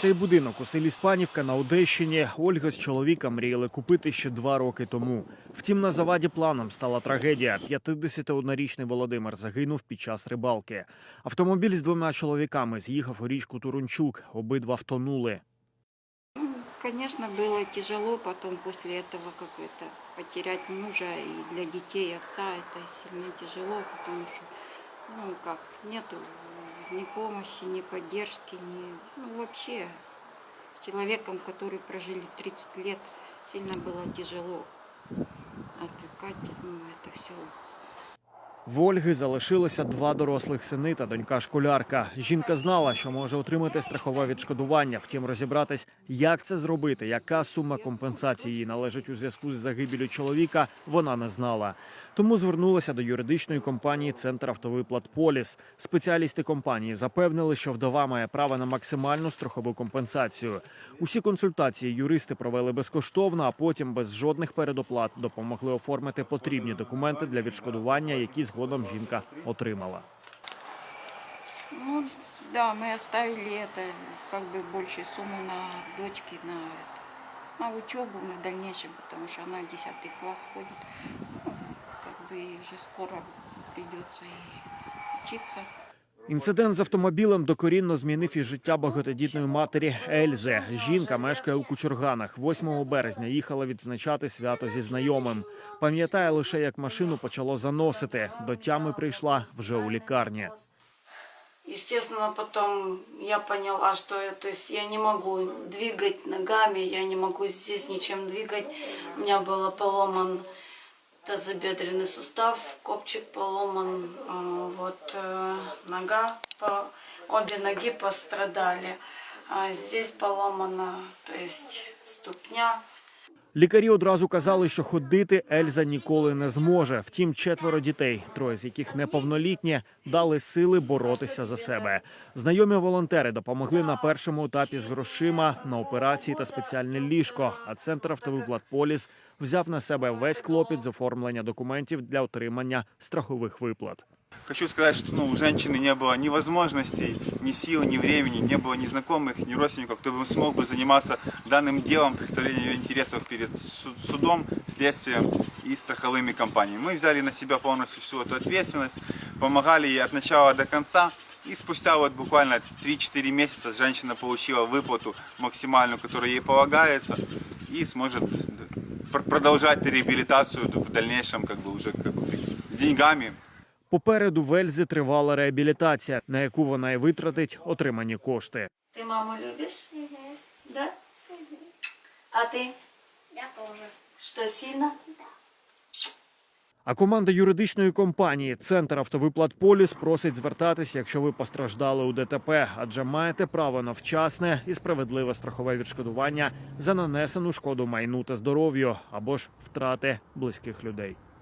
Цей будинок у селі Спанівка на Одещині Ольга з чоловіком мріяли купити ще два роки тому. Втім, на заваді планом стала трагедія. 51-річний Володимир загинув під час рибалки. Автомобіль з двома чоловіками з'їхав у річку Турунчук. Обидва втонули. Конечно, было тяжело потом после этого как это потерять мужа и для детей и отца это сильно тяжело, потому что ну как нету ни помощи, ни поддержки, ни ну вообще с человеком, который прожили 30 лет, сильно было тяжело отвлекать, ну это все. В Ольги залишилося два дорослих сини та донька школярка. Жінка знала, що може отримати страхове відшкодування. Втім, розібратись, як це зробити, яка сума компенсації належить у зв'язку з загибелю чоловіка, вона не знала. Тому звернулася до юридичної компанії Центр автовиплат Поліс. Спеціалісти компанії запевнили, що вдова має право на максимальну страхову компенсацію. Усі консультації юристи провели безкоштовно, а потім без жодних передоплат допомогли оформити потрібні документи для відшкодування, які згодом жінка отримала. Ну да, мы оставили это как бы больше суммы на дочки, на, это, на учебу, на дальнейшем, потому что она в 10 класс ходит. Ну, как бы ей уже скоро придется и учиться. Інцидент з автомобілем докорінно змінив і життя багатодітної матері Ельзи. Жінка мешкає у Кучурганах. 8 березня їхала відзначати свято зі знайомим. Пам'ятає лише, як машину почало заносити. До тями прийшла вже у лікарні. Естественно, потом я поняла, я, то я не могу двигать ногами, я не могу здесь ничем двигать. У меня был поломан тазобедренный сустав, копчик поломан, э, вот э, нога, по- обе ноги пострадали. А здесь поломана, то есть ступня. Лікарі одразу казали, що ходити Ельза ніколи не зможе. Втім, четверо дітей, троє з яких неповнолітні, дали сили боротися за себе. Знайомі волонтери допомогли на першому етапі з грошима на операції та спеціальне ліжко. А центр автовиплат Поліс взяв на себе весь клопіт з оформлення документів для отримання страхових виплат. Хочу сказать, что ну, у женщины не было ни возможностей, ни сил, ни времени, не было ни знакомых, ни родственников, кто бы смог бы заниматься данным делом, представлением ее интересов перед су- судом, следствием и страховыми компаниями. Мы взяли на себя полностью всю эту ответственность, помогали ей от начала до конца. И спустя вот буквально 3-4 месяца женщина получила выплату максимальную, которая ей полагается, и сможет пр- продолжать реабилитацию в дальнейшем как бы уже как бы, с деньгами, Попереду в Ельзи тривала реабілітація, на яку вона й витратить отримані кошти. Ты маму любишь? Да? А ты? Я тоже. Что, сильно? А команда юридичної компанії Центр автовиплат Поліс просить звертатись, якщо ви постраждали у ДТП, адже маєте право на вчасне і справедливе страхове відшкодування за нанесену шкоду майну та здоров'ю або ж втрати близьких людей.